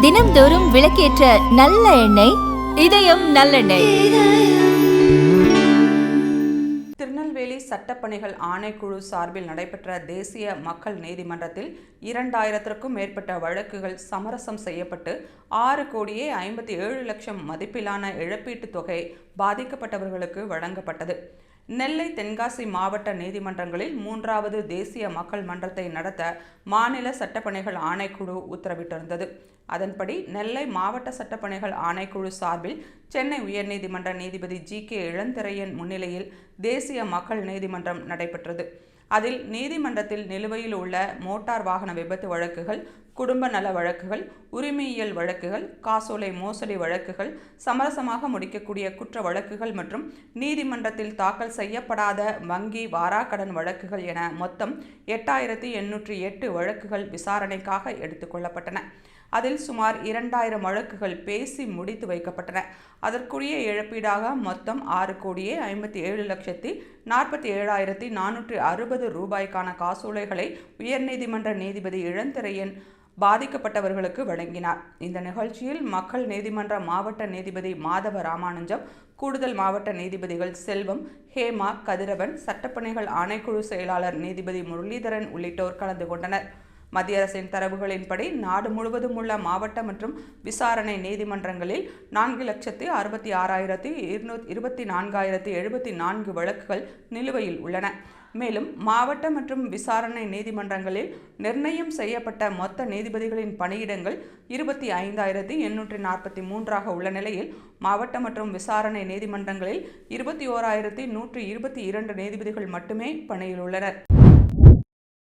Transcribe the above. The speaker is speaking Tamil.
தினம்தோறும் விளக்கேற்ற நல்ல எண்ணெய் இதயம் நல்லெண்ணெய். திருநெல்வேலி சட்டப்பணிகள் ஆணைக்குழு சார்பில் நடைபெற்ற தேசிய மக்கள் நீதிமன்றத்தில் இரண்டாயிரத்திற்கும் மேற்பட்ட வழக்குகள் சமரசம் செய்யப்பட்டு ஆறு கோடியே ஐம்பத்தி ஏழு லட்சம் மதிப்பிலான இழப்பீட்டுத் தொகை பாதிக்கப்பட்டவர்களுக்கு வழங்கப்பட்டது. நெல்லை தென்காசி மாவட்ட நீதிமன்றங்களில் மூன்றாவது தேசிய மக்கள் மன்றத்தை நடத்த மாநில சட்டப்பணிகள் ஆணைக்குழு உத்தரவிட்டிருந்தது. அதன்படி நெல்லை மாவட்ட சட்டப்பணிகள் ஆணைக்குழு சார்பில் சென்னை உயர்நீதிமன்ற நீதிபதி ஜி. கே. இளந்திரையன் முன்னிலையில் தேசிய மக்கள் நீதிமன்றம் நடைபெற்றது. அதில் நீதிமன்றத்தில் நிலுவையில் உள்ள மோட்டார் வாகன விபத்து வழக்குகள் குடும்ப நல வழக்குகள் உரிமையியல் வழக்குகள் காசோலை மோசடி வழக்குகள் சமரசமாக முடிக்கக்கூடிய குற்ற வழக்குகள் மற்றும் நீதிமன்றத்தில் தாக்கல் செய்யப்படாத வங்கி வாராக்கடன் வழக்குகள் என மொத்தம் எட்டாயிரத்தி எண்ணூற்றி எட்டு வழக்குகள் விசாரணைக்காக எடுத்துக்கொள்ளப்பட்டன அதில் சுமார் இரண்டாயிரம் வழக்குகள் பேசி முடித்து வைக்கப்பட்டன. அதற்குரிய இழப்பீடாக மொத்தம் ஆறு கோடியே ஐம்பத்தி ஏழு லட்சத்தி நாற்பத்தி ஏழாயிரத்தி நானூற்றி அறுபது ரூபாய்க்கான காசோலைகளை உயர்நீதிமன்ற நீதிபதி இளந்திரையன் பாதிக்கப்பட்டவர்களுக்கு வழங்கினார். இந்த நிகழ்ச்சியில் மக்கள் நீதிமன்ற மாவட்ட நீதிபதி மாதவ ராமானுஜம் கூடுதல் மாவட்ட நீதிபதிகள் செல்வம் ஹேமா கதிரவன் சட்டப்பணிகள் ஆணைக்குழு செயலாளர் நீதிபதி முரளிதரன் உள்ளிட்டோர் கலந்து கொண்டனர். மத்திய அரசின் தரவுகளின்படி நாடு முழுவதும் உள்ள மாவட்ட மற்றும் விசாரணை நீதிமன்றங்களில் நான்கு லட்சத்தி அறுபத்தி ஆறாயிரத்தி இருநூத்தி இருபத்தி நான்காயிரத்தி எழுபத்தி நான்கு வழக்குகள் நிலுவையில் உள்ளன. மேலும் மாவட்ட மற்றும் விசாரணை நீதிமன்றங்களில் நிர்ணயம் செய்யப்பட்ட மொத்த நீதிபதிகளின் பணியிடங்கள் இருபத்தி ஐந்தாயிரத்தி எண்ணூற்றி நாற்பத்தி மூன்றாக உள்ள நிலையில் மாவட்ட மற்றும் விசாரணை நீதிமன்றங்களில் இருபத்தி ஓராயிரத்தி நூற்றி இருபத்தி இரண்டு நீதிபதிகள் மட்டுமே பணியில் உள்ளனர்.